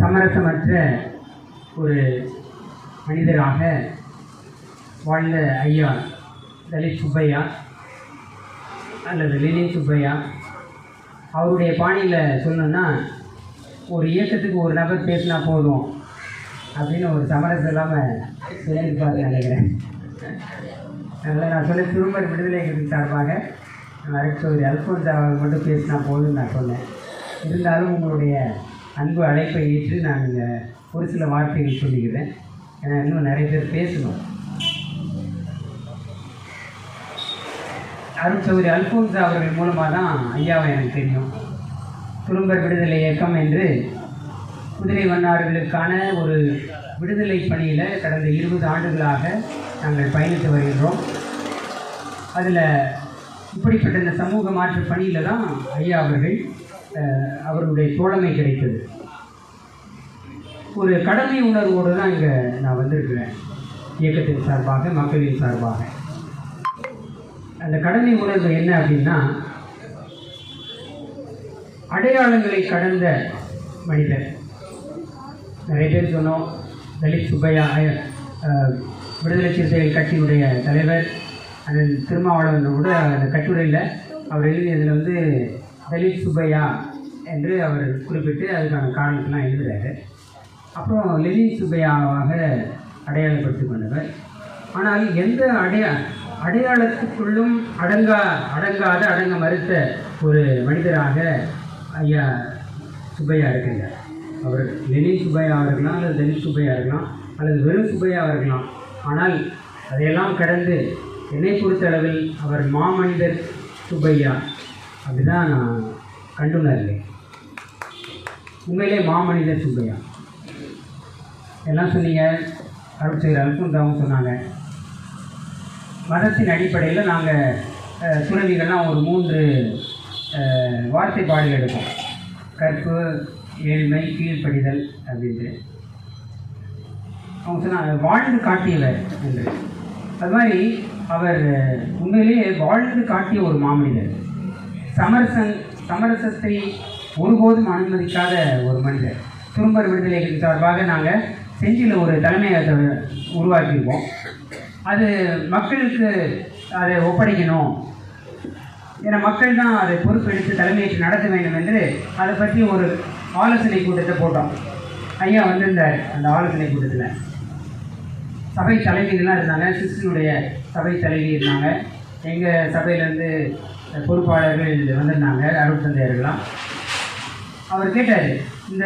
சமரசமற்ற ஒரு மனிதராக வாழ்ந்த ஐயா தலித் சுப்பையா அல்லது லினின் சுப்பையா. அவருடைய பாணியில் சொல்லணும்னா ஒரு இயக்கத்துக்கு ஒரு நபர் பேசினா போதும் அப்படின்னு ஒரு சமரசம் இல்லாமல் சொல்லியிருப்பார் நினைக்கிறேன். அதனால் நான் சொன்ன திரும்ப விடுதலை இயக்கத்தின் சார்பாக ஒரு அல்போன்ஸ் அவர்கள் மட்டும் பேசினா போதும்னு நான் சொன்னேன். இருந்தாலும் உங்களுடைய அன்பு அழைப்பை ஏற்று நான் ஒரு சில வார்த்தைகள் சொல்லிக்கிறேன் ஏன்னா இன்னும் நிறைய பேர் பேசணும். அருட்சௌரி அல்போன்சா அவர்கள் மூலமாக தான் ஐயாவை எனக்கு தெரியும். குடும்பர் விடுதலை இயக்கம் என்று குதிரை வண்ணார்களுக்கான ஒரு விடுதலை பணியில் கடந்த இருபது ஆண்டுகளாக நாங்கள் பயணித்து வருகின்றோம் அதில் இப்படிப்பட்ட இந்த சமூக மாற்று பணியில் தான் ஐயா அவர்கள் அவருடைய தோழமை கிடைத்தது. ஒரு கடமை உணர்வோடு தான் இங்கே நான் வந்திருக்கிறேன். இயக்கத்தின் சார்பாக மக்களின் சார்பாக. அந்த கடமை உணர்வு என்ன அப்படின்னா அடையாளங்களை கடந்த மனிதர். நிறைய பேர் சொன்னோம் தலித் சுப்பையா விடுதலை சிறுத்தைகள் கட்சியினுடைய தலைவர் அந்த திருமாவளவன் கூட அந்த கட்டுரையில் அவர் எழுதியதில் வந்து தலித் சுப்பையா என்று அவர் குறிப்பிட்டு அதுக்கான காரணத்தெல்லாம் எழுதுகிறாரு அப்புறம் லெனின் சுப்பையாவாக அடையாளப்படுத்திக் கொண்டவர். ஆனால் எந்த அடைய அடையாளத்துக்குள்ளும் அடங்கா அடங்காத அடங்க மறுத்த ஒரு மனிதராக ஐயா சுப்பையா இருக்கின்றார். அவர் லெனின் சுப்பையாவாக இருக்கலாம் அல்லது தலித் சுப்பையா இருக்கலாம் அல்லது வெறும் சுப்பையாவாக இருக்கலாம். ஆனால் அதையெல்லாம் கடந்து என்னை பொறுத்தளவில் அவர் மாமனிதர் சுப்பையா. அப்படிதான் கண்டுணர்லே. உண்மையிலே மாமனிதர் சுப்பையா. எல்லாம் சொன்னீங்க அருட்செயர் அல்புந்தாவும் சொன்னாங்க. மதத்தின் அடிப்படையில் நாங்கள் துறவிகள்லாம் ஒரு மூன்று வார்த்தை பாடல் எடுப்போம். கற்பு ஏழ்மை கீழ்ப்படிதல் அப்படின்ட்டு. அவங்க சொன்னாங்க வாழ்ந்து காட்டியவர் என்று. அது மாதிரி அவர் உண்மையிலேயே வாழ்ந்து காட்டிய ஒரு மாமனிதர். சமரசன் சமரசத்தை ஒருபோதும் அனுமதிக்காத ஒரு மனிதர். துரும்பர் விடுதலைகளின் சார்பாக நாங்கள் செஞ்சியில் ஒரு தலைமையகத்தை உருவாக்கியிருக்கோம். அது மக்களுக்கு அதை ஒப்படைக்கணும். ஏன்னா மக்கள் தான் அதை பொறுப்பெடுத்து தலைமையேற்று நடத்த வேண்டும் என்று அதை பற்றி ஒரு ஆலோசனை கூட்டத்தை போட்டோம். ஐயா வந்திருந்தார் அந்த ஆலோசனை கூட்டத்தில். சபை தலைவிகள்லாம் இருந்தாங்க சிஸ்டனுடைய சபை தலைவி இருந்தாங்க. எங்கள் சபையிலேருந்து பொறுப்பாளர்கள் வந்திருந்தாங்க அருள் தந்தையர்கள்லாம் அவர் கேட்டார் இந்த